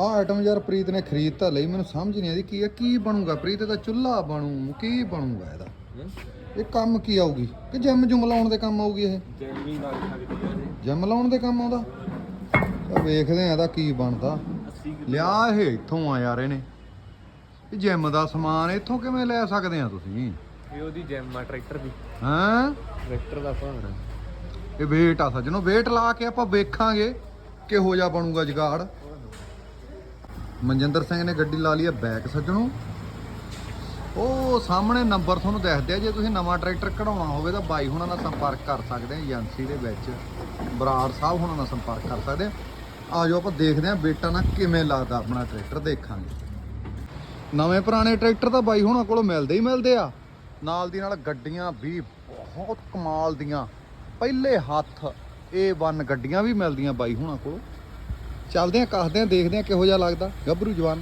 ਆਹ ਆਈਟਮ ਯਾਰ ਪ੍ਰੀਤ ਨੇ ਖਰੀਦ ਤਾਂ ਲਈ ਮੈਨੂੰ ਸਮਝ ਨਹੀਂ ਆਦੀ ਕੀ ਹੈ ਕੀ ਬਣੂਗਾ? ਪ੍ਰੀਤ ਦਾ ਚੁੱਲ੍ਹਾ ਬਣੂ ਕੀ ਬਣੂਗਾ ਇਹਦਾ? ਇਹ ਕੰਮ ਕੀ ਆਊਗੀ? ਕਿ ਜਿਮ ਜੁਮ ਲਾਉਣ ਦੇ ਕੰਮ ਆਊਗੀ ਇਹ? ਜੈਮੀ ਸਕਦੀ ਲਾਉਣ ਦੇ ਕੰਮ ਆਉਂਦਾ? ਤਾਂ ਵੇਖਦੇ ਆ ਇਹਦਾ ਕੀ ਬਣਦਾ। 80 ਲਿਆ ਇਹ ਇੱਥੋਂ ਆ ਯਾਰ ਇਹਨੇ। ਇਹ ਜਿਮ ਦਾ ਸਮਾਨ ਇੱਥੋਂ ਕਿਵੇਂ ਲੈ ਸਕਦੇ ਆ ਤੁਸੀਂ? ਇਹ ਉਹਦੀ ਜੈਮ ਆ ਟਰੈਕਟਰ ਦੀ। ਹੈਂ? ਟਰੈਕਟਰ ਦਾ ਭਾਣਾ ਇਹ ਵੇਟ ਆ ਸੱਜਣੋ ਵੇਟ ਲਾ ਕੇ ਆਪਾਂ ਵੇਖਾਂਗੇ ਕਿਹੋ ਜਿਹਾ ਬਣੂਗਾ ਜਗਾੜ। ਮਨਜਿੰਦਰ ਸਿੰਘ ਨੇ ਗੱਡੀ ਲਾ ਲਈ ਹੈ ਬੈਕ ਸੱਜਣੋ। ਉਹ ਸਾਹਮਣੇ ਨੰਬਰ ਤੁਹਾਨੂੰ ਦੱਸਦੇ ਆ ਜੇ ਤੁਸੀਂ ਨਵਾਂ ਟਰੈਕਟਰ ਕਢਾਉਣਾ ਹੋਵੇ ਤਾਂ ਬਾਈ ਹੁਣਾਂ ਨਾਲ ਸੰਪਰਕ ਕਰ ਸਕਦੇ ਆ, ਏਜੰਸੀ ਦੇ ਵਿੱਚ। ਬਰਾੜ ਸਾਹਿਬ ਹੁਣਾਂ ਨਾਲ ਸੰਪਰਕ ਕਰ ਸਕਦੇ ਆ। ਆਜੋ ਆਪਾਂ ਦੇਖਦੇ ਆ ਬੇਟਾ ਨਾ ਕਿਵੇਂ ਲੱਗਦਾ ਆਪਣਾ ਟਰੈਕਟਰ, ਦੇਖਾਂਗੇ। ਨਵੇਂ ਪੁਰਾਣੇ ਟਰੈਕਟਰ ਤਾਂ ਬਾਈ ਹੁਣਾਂ ਕੋਲੋਂ ਮਿਲਦੇ ਹੀ ਮਿਲਦੇ ਆ। ਨਾਲ ਦੀ ਨਾਲ ਗੱਡੀਆਂ ਵੀ ਬਹੁਤ ਕਮਾਲ ਦੀਆਂ। ਪਹਿਲੇ ਹੱਥ A1 ਗੱਡੀਆਂ ਵੀ ਮਿਲਦੀਆਂ ਬਾਈ ਹੁਣਾਂ ਕੋਲੋਂ। ਚੱਲਦੇ ਆ ਕੱਸਦੇ ਆ ਦੇਖਦੇ ਆ ਕਿਹੋ ਜਿਹਾ ਲੱਗਦਾ। ਗੱਭਰੂ ਜਵਾਨ।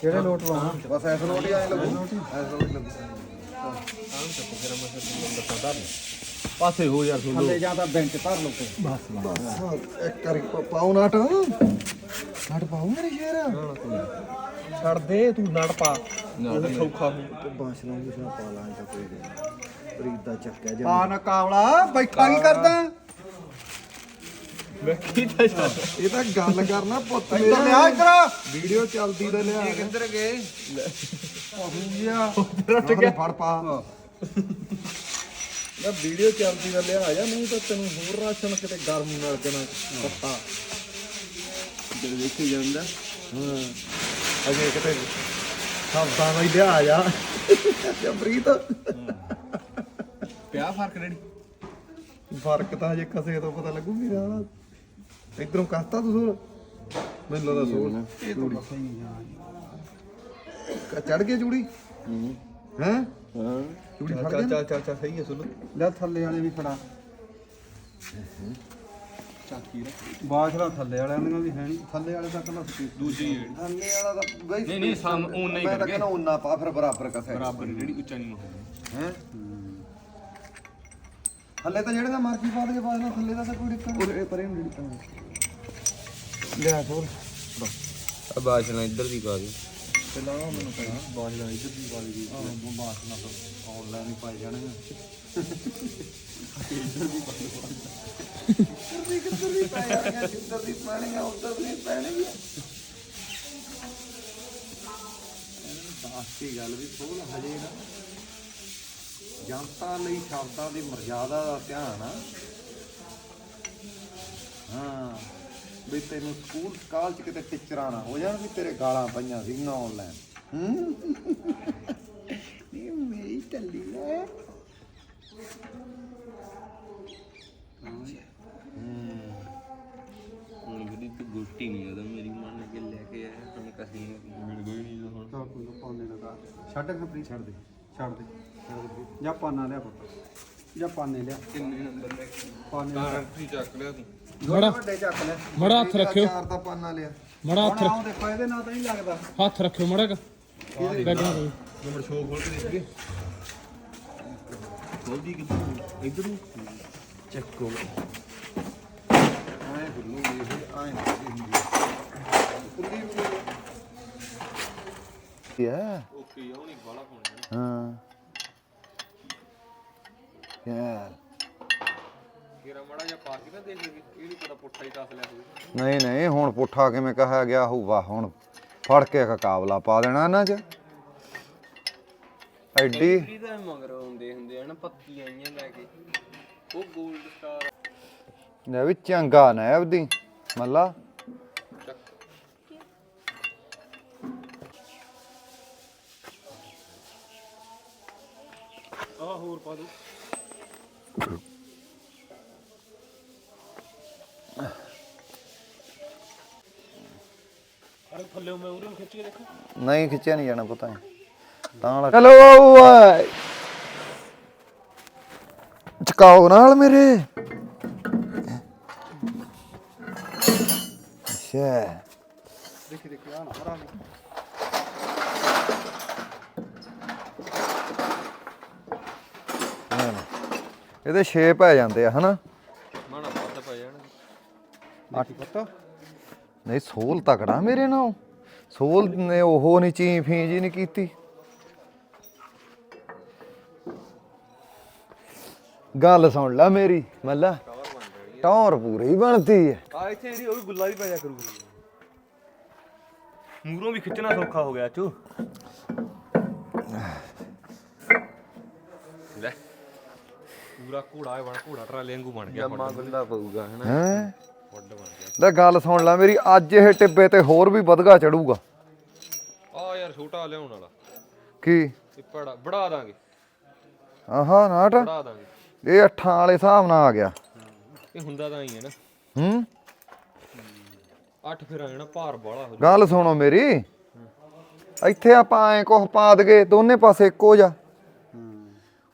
ਕਿਹੜੇ ਲੋਟ ਲਾਉਣਾ ਬਸ ਐਸ ਨੋਟ ਹੀ ਆਏ ਲੱਗੂ ਐਸ ਨੋਟ ਲੱਗੂ ਪਾਸੇ ਹੋ ਯਾਰ ਥੱਲੇ ਜਾਂ ਤਾਂ ਬੈਂਚ ਧਰ ਲੋ ਤੇ ਬਸ ਬਸ। ਇੱਕ ਕਰੀ ਪਾਉ ਨਾਟ। ਨਾਟ ਪਾਉ ਮੇਰੇ ਸ਼ੇਰ। ਛੱਡ ਦੇ ਤੂੰ ਨੜ ਪਾ। ਉਹ ਸੌਖਾ ਹੋ ਬਾਂਸ ਨੂੰ ਕੁਛ ਨਾ ਪਾ ਲਾਂ ਤਾਂ ਕੋਈ ਨਹੀਂ। ਪ੍ਰੀਤ ਦਾ ਚੱਕਿਆ ਜੇ ਆ ਨਾ ਕਾਵਲਾ ਬੈਠਾ ਕੀ ਕਰਦਾ? ਇਹ ਤਾਂ ਗੱਲ ਕਰਨਾ ਪੁੱਤ ਇੱਧਰ ਲਿਆ ਇੱਧਰ। ਵੀਡੀਓ ਚੱਲਦੀ ਤੇ ਲਿਆ। ਕਿੱਧਰ ਗਏ? ਗਿਆ ਉੱਧਰ ਫੜ ਪਾ। ਨਾ ਵੀਡੀਓ ਚੱਲਦੀ ਦਾ ਲਿਆ। ਜਾ ਨਹੀਂ ਤਾਂ ਤੈਨੂੰ ਹੋਰ ਰਾਸ਼ਨ ਕਿਤੇ ਗਰਮ ਮਿਲ ਜਾਣਾ ਪੱਤਾ। ਜਦ ਵੇਖੀ ਜਾਂਦਾ। ਹਾਂ। ਅਜੇ ਕਿਤੇ ਹਫਤਾ ਨਹੀਂ ਲਿਆ ਜਾ ਜਬਰੀਤ ਪਿਆ ਫ਼ਰਕ ਡੈਡੀ? ਫ਼ਰਕ ਤਾਂ ਹਜੇ ਕਸੇ ਤੋਂ ਪਤਾ ਲੱਗੂ ਮੇਰਾ। ਇਧਰੋਂ ਕਰਤਾ ਤੂੰ ਸੋਲ ਮੈਨੂੰ ਲੱਗਦਾ ਸੋਲ ਇਹ ਤਾਂ ਸਹੀ ਚੜ ਗਿਆ ਚੂੜੀ? ਹੈ। ਹਾਂ? ਚੂੜੀ ਫੜ ਚੱਲ ਗਿਆ ਚੱਲ ਚੱਲ ਚੱਲ ਸਹੀ ਹੈ ਸੁਣ। ਲੈ ਥੱਲੇ ਵਾਲੇ ਵੀ ਫੜਾ। ਚਾਕੀ ਥੱਲੇ ਵਾਲਿਆਂ ਦੀਆਂ ਵੀ ਹੈ ਨਹੀਂ। ਥੱਲੇ ਵਾਲੇ ਤੱਕ ਨਾ ਸਪੀਸ ਦੂਜੀ ਥੱਲੇ ਵਾਲਾ ਤਾਂ ਬਈ ਨਹੀਂ, ਨਹੀਂ, ਸਾਮ- ਓਨਾ ਹੀ ਮੈਂ ਤਾਂ ਕਰਕੇ। ਕਹਿੰਦਾ ਓਨਾ ਪਾ ਫਿਰ ਬਰਾਬਰ ਕਸੇ ਬਰਾਬਰ ਜਿਹੜੀ ਉੱਚਾ ਨਹੀਂ ਹੋਣਾ ਹੈ? ਥੱਲੇ ਤਾਂ ਜਿਹੜੇ ਦਾ ਮਰਜ਼ੀ ਪਾ ਦੇ ਬਾਅਦ ਨਾਲ ਥੱਲੇ ਦਾ ਤਾਂ ਕੋਈ ਦਿੱਕਤ ਨਹੀਂ। ਉਹ ਪਰੇ ਨੂੰ ਜਿਹੜੀ ਲਿਆ ਸੋਲ ਆ ਬਾਸ਼ ਨਾਲ ਇੱਧਰ ਦੀ ਪਾ ਦੇ ਤੇ ਲਾ ਮੈਨੂੰ ਪਤਾ ਬਾਸ਼ ਦਾ ਇੱਧਰ ਦੀ ਵਾਲੀ ਦੀ ਹਾਂ ਬਾਸ਼ ਨਾਲ ਤਾਂ ਆਨਲਾਈਨ ਹੀ ਪਾਈ ਜਾਣਗੇ ਕਿੱਧਰ ਦੀ ਪੈ ਦੀ ਪੈਣਗੇ ਉੱਧਰ ਦੀ ਪੈਣਗੇ ਦੱਸ ਕੀ ਗੱਲ ਵੀ ਸੋਲ ਹਜੇ ਨਾ। ਜਨਤਾ ਲਈ ਸ਼ਬਦਾਂ ਦੀ ਮਰਜ਼ਾਦਾ ਦਾ ਧਿਆਨ ਆ। ਵੀ ਤੈਨੂੰ ਸਕੂਲ ਸਕਾਲ ਚ ਕਿਤੇ ਟੀਚਰਾਂ ਨਾ ਹੋ ਜਾਣ ਵੀ ਤੇਰੇ ਗਾਲਾਂ ਪਈਆਂ ਸੀ ਆਨਲਾਈਨ ਹੂੰ? ਇਹ ਮੇਰੀ ਟੱਲੀ ਹੈ। ਹੁਣ ਜਿਹੜੀ ਤੂੰ ਗੁੱਟੀ ਨਹੀਂ ਉਹਦਾ ਮੇਰੀ ਮੰਨ ਕੇ ਲੈ ਕੇ ਆਇਆ ਤੁਹਾਨੂੰ ਕਸੀ ਮਿਲ ਗਈ ਨਹੀਂ ਹੁਣ ਤਾਂ ਕੋਈ ਨਾ ਪਾਉਣੇ ਲਗਾ ਛੱਡ ਖਪਰੀ ਛੱਡ ਦੇ ਛੱਡ ਦੇ ਛੱਡ ਦੇ। ਜਾਂ ਪਾਨਾ ਲਿਆ ਪੁੱਤ। ਜਾਂ ਪਾਨੇ ਲਿਆ। ਕਿੰਨੇ ਨੰਬਰ ਲੈ ਕੇ ਪਾਨੇ ਕਾਰ ਕੀ ਚੱਕ ਲਿਆ ਤੂੰ। ਮੜਾ ਵੱਡੇ ਚੱਕ ਲੈ। ਮੜਾ ਹੱਥ ਰੱਖਿਓ। ਚਾਰ ਦਾ ਪਾਨਾ ਲਿਆ। ਮੜਾ ਹੱਥ ਆਹ ਦੇਖੋ ਇਹਦੇ ਨਾਲ ਤਾਂ ਨਹੀਂ ਲੱਗਦਾ। ਹੱਥ ਰੱਖਿਓ ਮੜਾ ਬੈਗਾਂ ਕੋਈ ਨੰਬਰ ਸ਼ੋ ਖੋਲ ਕੇ ਦੇਖੀਏ ਖੋਲਦੀ ਕਿੱਧਰ? ਇੱਧਰ? ਨੂੰ ਚੱਕੋ ਆਏ ਗੁੱਲੂ ਇਹ ਆਏ ਕੁੱਲੀ ਵੀ ਹੈ ਓਕੇ ਉਹ ਨਹੀਂ ਬਾਲਾ ਪਾਉਣਾ ਹਾਂ। ਯਾਰ। ਕਿਰਾ ਮੜਾ ਜਾਂ ਪਾ ਕੇ ਨਾ ਦੇਖ ਲਈ ਇਹ ਨਹੀਂ ਪਤਾ ਪੁੱਠਾ ਹੀ ਦੱਸ ਲਿਆ ਹੋਵੇ ਨਹੀਂ ਨਹੀਂ ਹੁਣ ਪੁੱਠਾ ਕਿਵੇਂ ਕਹਾ ਗਿਆ ਹੋਊਗਾ ਹੁਣ ਫੜ ਕੇ ਕਾਬਲਾ ਪਾ ਦੇਣਾ ਇਹਨਾਂ 'ਚ। ਐਡੀ ਇਹਦਾ ਮਗਰ ਹੁੰਦੇ ਹੁੰਦੇ ਹਨ ਪੱਤੀਆਂ ਆਈਆਂ ਲੈ ਕੇ। ਉਹ 골ਡ ਸਟਾਰ ਨੇ ਵੀ ਚੰਗਾ ਨਾ ਦੀ ਮੱਲਾ। ਆ ਹੋਰ ਪਾ ਦੋ। ਥੱਲੇ ਮੈਂ ਉਰੇ ਨੂੰ ਖਿੱਚ ਕੇ ਦੇਖਾਂ ਨਹੀਂ ਖਿੱਚਿਆ ਨਹੀਂ ਜਾਣਾ ਪਤਾ ਤਾਂ ਚਲੋ ਓਏ ਚਕਾਓ ਨਾਲ ਮੇਰੇ ਅੱਛਾ ਦੇਖੀ ਦੇਖੀ ਆ ਨਾ ਹਰਾ ਹਾਂ। ਇਹਦੇ 6 ਪੈ ਜਾਂਦੇ ਆ ਹਨਾ ਪੁੱਤ। ਨਹੀਂ ਸੋਲ ਤਕੜਾ ਮੇਰੇ ਨਾਲ। ਸੋਲ ਨੇ ਉਹ ਨਹੀਂ ਚੀ ਫੀ ਜੀ ਨਹੀਂ ਕੀਤੀ। ਗੱਲ ਸੁਣ ਲੈ ਮੇਰੀ ਮੱਲਾ। ਟੌਰ ਪੂਰੀ ਬਣਦੀ ਹੈ ਆ ਇੱਥੇ ਜਿਹੜੀ ਉਹ ਵੀ ਗੁੱਲਾ ਵੀ ਪੈ ਜਾ ਕਰੂਗੀ। ਮੂਰੋਂ ਵੀ ਖਿੱਚਣਾ ਸੌਖਾ ਹੋ ਗਿਆ ਚੋ। ਲੈ। ਪੂਰਾ ਘੋੜਾ ਬਣ ਘੋੜਾ ਟਰਾਲੇ ਵਾਂਗੂ ਬਣ ਗਿਆ ਜੰਮਾ ਗੁੱਲਾ ਪਊਗਾ ਹਨਾ। ਹੈ? ਫੁੱਡ ਬਣ ਗਿਆ ਲੈ ਗੱਲ ਸੁਣ ਲੈ ਮੇਰੀ ਅੱਜ ਇਹ ਟਿੱਬੇ ਤੇ ਹੋਰ ਵੀ ਵਧਗਾ ਚੜੂਗਾ। ਆ ਯਾਰ ਛੋਟਾ ਲਿਆਉਣ ਵਾਲਾ। ਕੀ? ਇਹ ਬੜਾ ਦਾਂਗੇ। ਆਹਾ ਨਾਟ? ਬੜਾ ਦਾਂਗੇ। ਇਹ ਅੱਠਾਂ ਵਾਲੇ ਹਿਸਾਬ ਨਾਲ ਆ ਗਿਆ। ਇਹ ਹੁੰਦਾ ਤਾਂ ਹੀ ਹੈ ਨਾ। ਹੂੰ? ਅੱਠ ਫਿਰ ਆ ਜਾਣਾ ਭਾਰ ਬਾਲਾ ਹੋ ਗੱਲ ਸੁਣੋ ਮੇਰੀ। ਇੱਥੇ ਆਪਾਂ ਐ ਕੁਝ ਪਾ ਦਗੇ ਦੋਨੇ ਪਾਸੇ ਇੱਕੋ ਜਾ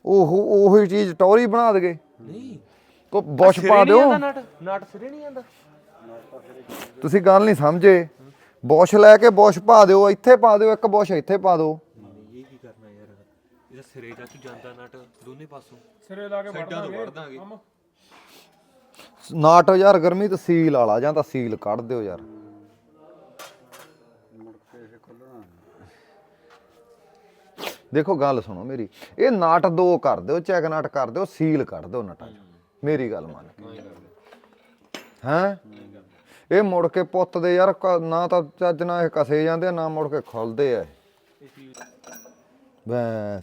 ਉਹ ਉਹੀ ਚੀਜ਼ ਟੌਰੀ ਬਣਾ ਦਗੇ। ਕੋ ਬੁਸ਼ ਪਾ ਦਿਓ। ਨਟ? ਨਟ ਸਿਰੇ ਨਹੀਂ ਆਂਦਾ ਤੁਸੀਂ ਗੱਲ ਨਹੀਂ ਸਮਝੇ। ਬੁਸ਼ ਲੈ ਕੇ ਬੁਸ਼ ਪਾ ਦਿਓ ਇੱਥੇ ਪਾ ਦਿਓ ਇੱਕ ਬੁਸ਼ ਇੱਥੇ ਪਾ ਦਿਓ। ਇਹ ਕੀ ਕਰਨਾ ਯਾਰ? ਇਹਦਾ ਸਿਰੇ ਜਾ ਤੂੰ ਜਾਂਦਾ ਨਟ ਦੋਨੇ ਪਾਸੋਂ। ਸਿਰੇ ਲਾ ਕੇ ਸਾਈਡਾਂ ਤੋਂ ਵੜ ਦਾਂਗੇ। ਨਾਟ ਯਾਰ ਗਰਮੀ ਤੇ ਸੀਲ ਵਾਲਾ ਜਾਂ ਤਾਂ ਸੀਲ ਕੱਢ ਦਿਓ ਯਾਰ। ਦੇਖੋ ਗੱਲ ਸੁਣੋ ਮੇਰੀ। ਇਹ ਨਾਟ ਦੋ ਕਰ ਦਿਓ ਚੈੱਕ ਨਾਟ ਕਰ ਦਿਓ ਸੀਲ ਕੱਢ ਦਿਓ ਨਟਾਂ 'ਚ। ਮੇਰੀ ਗੱਲ ਮੰਨ ਕੇ। ਹੈਂ? ਇਹ ਮੁੜ ਕੇ ਪੁੱਤ ਦੇ ਯਾਰ ਕ- ਨਾ ਤਾਂ ਚੱਜ ਨਾਲ ਇਹ ਕਸੇ ਜਾਂਦੇ ਆ ਨਾ ਮੁੜ ਕੇ ਖੁੱਲਦੇ ਆ ਬਸ।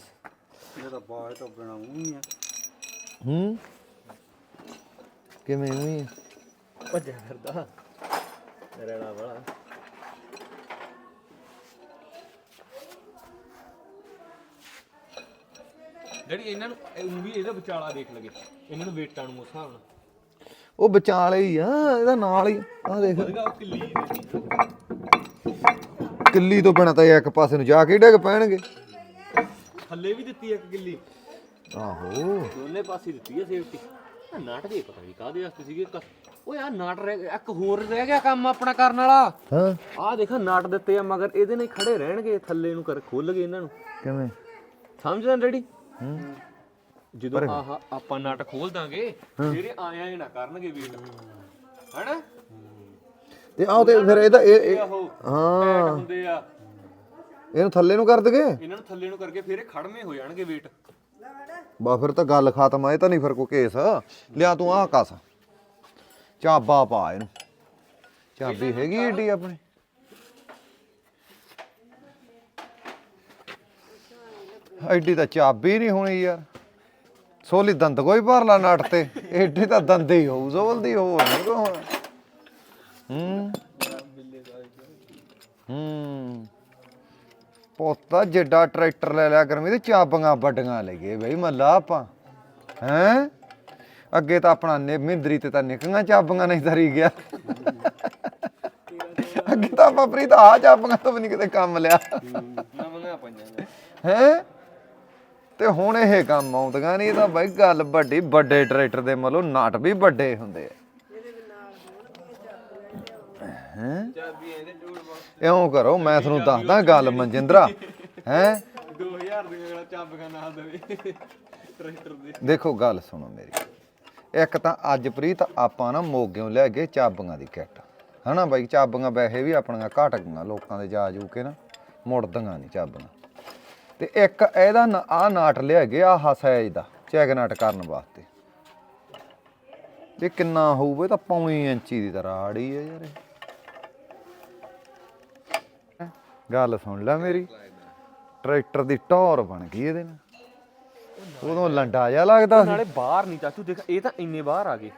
ਇਹ ਤਾਂ ਬਾਹਰ ਤੋਂ ਬਿਨਾ ਹੀ ਆ। ਹੂੰ? ਕਿਵੇਂ ਹੋਈ ਭੱਜਿਆ ਫਿਰਦਾ। ਰੇੜਾ ਵਾਲਾ। ਡੈਡੀ ਇਹਨਾਂ ਨੂੰ ਇਹ ਵੀ ਇਹਦਾ ਵਿਚਾਲਾ ਦੇਖ ਲਗੇ ਇਹਨਾਂ ਨੂੰ ਵੇਟਾਂ ਨੂੰ ਉਸ ਹਿਸਾਬ ਨਾਲ। ਉਹ ਵਿਚਾਲੇ ਹੀ ਆ ਇਹਦਾ ਨਾਲ ਹੀ ਆ ਦੇਖ। ਉਹਦਾ ਉਹ ਕਿੱਲੀ ਤੋਂ ਬਿਨਾਂ ਤਾਂ ਇਹ ਇੱਕ ਪਾਸੇ ਨੂੰ ਜਾ ਕੇ ਡਿੱਗ ਪੈਣਗੇ। ਥੱਲੇ ਵੀ ਦਿੱਤੀ ਇੱਕ ਕਿੱਲੀ। ਆਹੋ। ਦੋਨੇ ਪਾਸੇ ਦਿੱਤੀ ਹੈ ਸੇਫਟੀ ਆ ਨਾਟ ਦੇ ਪਤਾ ਨਹੀਂ ਕਾਹਦੇ ਵਾਸਤੇ ਸੀਗੇ ਕ- ਓਏ ਆ ਨਾਟ ਰਹਿ ਗਿਆ ਇੱਕ ਹੋਰ ਰਹਿ ਗਿਆ ਕੰਮ ਆਪਣਾ ਕਰਨ ਵਾਲਾ। ਹਾਂ। ਆਹ ਦੇਖਾ ਨਾਟ ਦਿੱਤੇ ਆ ਮਗਰ ਇਹਦੇ ਨਾਲ ਹੀ ਖੜੇ ਰਹਿਣਗੇ ਥੱਲੇ ਨੂੰ ਕਰ ਖੋਲ ਗਏ ਇਹਨਾਂ ਨੂੰ। ਕਿਵੇਂ? ਸਮਝਦਾ ਡੈਡੀ? ਜਦੋਂ ਆਹ ਆਪਾਂ ਨਟ ਖੋਲ ਦਾਂਗੇ ਜਿਹੜੇ ਆਇਆ ਹੀ ਨਾ ਕਰਨਗੇ ਵੀਰ ਹੈਨਾ? ਤੇ ਆਹ ਤੇ ਫਿਰ ਇਹਦਾ ਇਹ ਹਾਂ। ਹੁੰਦੇ ਆ। ਇਹਨੂੰ ਥੱਲੇ ਨੂੰ ਕਰ ਦਗੇ? ਇਹਨਾਂ ਨੂੰ ਥੱਲੇ ਨੂੰ ਕਰਕੇ ਫਿਰ ਇਹ ਖੜਮੇ ਹੋ ਜਾਣਗੇ weight ਬਾ ਫਿਰ ਤਾਂ ਗੱਲ ਖਤਮ ਆ ਇਹ ਤਾਂ ਨਹੀਂ ਫਿਰ ਕੋਈ ਕੇਸ। ਲਿਆ ਤੂੰ ਆਹ ਕਸ। ਚਾਬਾ ਪਾ ਇਹਨੂੰ। ਚਾਬੀ ਹੈਗੀ ਏਡੀ ਆਪਣੀ? ਐਡੀ ਤਾਂ ਚਾਬੀ ਨਹੀਂ ਹੋਣੀ ਯਾਰ। ਸੋਲੀ ਦੰਦ ਕੋਈ ਭਰ ਲਾ ਨਟ ਤੇ। ਏਡੀ ਤਾਂ ਦੰਦ ਹੀ ਹੋਊ ਸੋਲ ਦੀ ਹੋਰ ਨਹੀਂ ਕੋ ਹੋਣਾ। ਹੂੰ। ਹੂੰ। ਪੋਤਾ ਜਿੱਡਾ ਟਰੈਕਟਰ ਲੈ ਲਿਆ ਗਰਮੀ ਤੇ ਚਾਬੀਆਂ ਵੱਡੀਆਂ ਲੈ ਗਏ ਬਈ ਮੱਲਾ ਆਪਾਂ। ਹੈਂ? ਅੱਗੇ ਤਾਂ ਆਪਣਾ ਮਿੰਦਰੀ ਤੇ ਤਾਂ ਨਿਕੀਆਂ ਚਾਬੀਆਂ ਨਹੀਂ ਧਰੀ ਗਿਆ। ਅੱਗੇ ਤਾਂ ਆਪਾਂ ਪ੍ਰੀਤ ਆ ਚਾਬੀਆਂ ਤੋਂ ਵੀ ਨਹੀਂ ਕਿਤੇ ਕੰਮ ਲਿਆ। ਨਵੀਆਂ ਪੰਜਾਂ ਹੈ? ਤੇ ਹੁਣ ਇਹ ਕੰਮ ਆਉਂਦੀਆਂ ਨਹੀਂ, ਇਹ ਤਾਂ ਬਈ ਗੱਲ ਵੱਡੀ, ਵੱਡੇ ਟਰੈਕਟਰ ਦੇ ਮਤਲਬ ਨਟ ਵੀ ਵੱਡੇ ਹੁੰਦੇ ਆ। ਹੈ? ਇਉਂ ਕਰੋ, ਮੈਂ ਤੁਹਾਨੂੰ ਦੱਸਦਾ ਗੱਲ ਮਨਜਿੰਦਰਾ, ਹੈ? 2000 ਦੀ ਮੇਰਾ ਚਾਬੀਆਂ ਨਾਲ ਦੇਵੇ ਟਰੈਕਟਰ ਦੇ ਦੇਖੋ, ਗੱਲ ਸੁਣੋ ਮੇਰੀ। ਇੱਕ ਤਾਂ ਅੱਜ ਪ੍ਰੀਤ, ਆਪਾਂ ਨਾ ਮੋਗਿਓਂ ਲੈ ਗਏ ਚਾਬੀਆਂ ਦੀ ਕਿੱਟ। ਹਨਾ ਬਾਈ, ਚਾਬੀਆਂ ਵੈਸੇ ਵੀ ਆਪਣੀਆਂ ਘਟ ਗਈਆਂ ਲੋਕਾਂ ਦੇ ਜਾ ਜੂ ਕੇ ਨਾ, ਮੁੜਦੀਆਂ ਨਹੀਂ ਚਾਬੀਆਂ। ਤੇ ਇੱਕ ਇਹਦਾ ਆ ਨਾਟ ਲਿਆ ਗਿਆ ਆਹ ਸਾਈਜ਼ ਦਾ ਚੈਕ ਨਾਟ ਕਰਨ ਵਾਸਤੇ। ਇਹ ਕਿੰਨਾ ਹੋਊ ਇਹ ਤਾਂ ਪੌਣੀ ਇੰਚੀ ਦੀ ਤਰ੍ਹਾਂ ਆੜੀ ਹੈ ਯਾਰ ਇਹ? ਗੱਲ ਸੁਣ ਲੈ ਮੇਰੀ ਟਰੈਕਟਰ ਦੀ ਟੌਰ ਬਣ ਗਈ ਇਹਦੇ ਨਾਲ। ਉਦੋਂ ਲੰਡਾ ਜਿਹਾ ਲੱਗਦਾ ਸੀ। ਨਾਲੇ ਬਾਹਰ ਨਹੀਂ ਚਾਚੂ ਦੇਖ ਇਹ ਤਾਂ ਇੰਨੇ ਬਾਹਰ ਆ ਗਏ।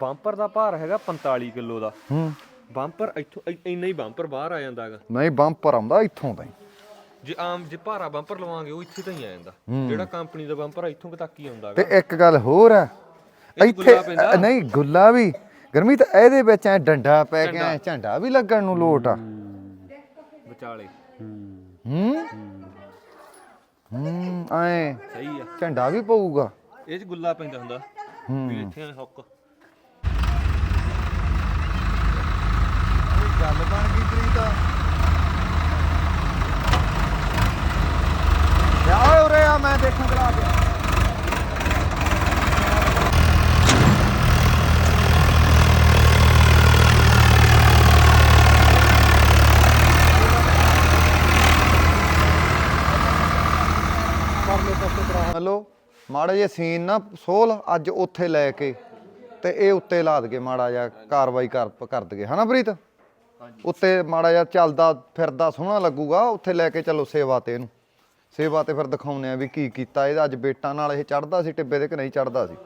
ਬੰਪਰ ਦਾ ਭਾਰ ਹੈਗਾ 45 ਕਿਲੋ ਦਾ। ਹੂੰ। ਬੰਪਰ ਇੱਥੋਂ ਇੰਨਾ ਹੀ ਬੰਪਰ ਬਾਹਰ ਆ ਜਾਂਦਾਗਾ। ਨਹੀਂ ਬੰਪਰ ਆਉਂਦਾ ਇੱਥੋਂ ਤਾਈਂ। ਜੇ ਆਮ ਜੇ ਭਾਰਾ ਬੰਪਰ ਲਵਾਂਗੇ ਉਹ ਇੱਥੇ ਤਾਂ ਹੀ ਆ ਜਾਂਦਾ। ਜਿਹੜਾ ਕੰਪਨੀ ਦਾ ਬੰਪਰ ਆ ਇੱਥੋਂ ਕੁ ਤੱਕ ਹੀ ਆਉਂਦਾਗਾ ਤੇ ਇੱਕ ਗੱਲ ਹੋਰ ਆ ਇੱਥੇ ਗੁੱਲਾ ਪੈਂਦਾ? ਅ, ਨਹੀਂ ਗੁੱਲਾ ਵੀ। ਗਰਮੀ ਤਾਂ ਇਹਦੇ ਵਿੱਚ ਐ ਡੰਡਾ ਪੈ ਕੇ ਐ ਝੰਡਾ ਵੀ ਲੱਗਣ ਨੂੰ ਲੋਟ ਆ। ਵਿਚਾਲੇ। ਹੂੰ? ਹੂੰ ਐ ਸਹੀ ਆ। ਝੰਡਾ ਵੀ ਪਊਗਾ। ਇਹ 'ਚ ਗੁੱਲਾ ਪੈਂਦਾ ਹੁੰਦਾ। ਹੂੰ। ਵੀ ਇੱਥੇ ਹੁੱਕ। ਗੱਲ ਬਣ ਗਈ ਆ ਉਰੇ ਆ ਮੈਂ ਦੇਖਣ ਚਲਾ ਗਿਆ ਪਰਲੇ ਪਾਸੇ ਕਰਾ ਹਲੋ ਮਾੜੇ ਜੇ ਸੀਨ ਨਾ ਸੋਲ ਅੱਜ ਉੱਥੇ ਲੈ ਕੇ ਤੇ ਇਹ ਉੱਤੇ ਲਾ ਦਗੇ ਮਾੜਾ ਜਿਹਾ ਕਾਰਵਾਈ ਕਰ ਕਰ ਦਗੇ। ਹਨਾ ਪ੍ਰੀਤ? ਉੱਤੇ ਮਾੜਾ ਜਿਹਾ ਚੱਲਦਾ ਫਿਰਦਾ ਸੋਹਣਾ ਲੱਗੂਗਾ ਉੱਥੇ ਲੈ ਕੇ ਚੱਲੋ ਸੇਵਾ ਤੇ ਇਹਨੂੰ। ਸੇਵਾ ਤੇ ਫਿਰ ਦਿਖਾਉਂਦੇ ਆ ਵੀ ਕੀ ਕੀਤਾ ਇਹਦਾ ਅੱਜ ਬੇਟਾਂ ਨਾਲ ਇਹ ਚੜਦਾ ਸੀ ਟਿੱਬੇ ਦੇ ਕਿ ਨਹੀਂ ਚੜਦਾ ਸੀ?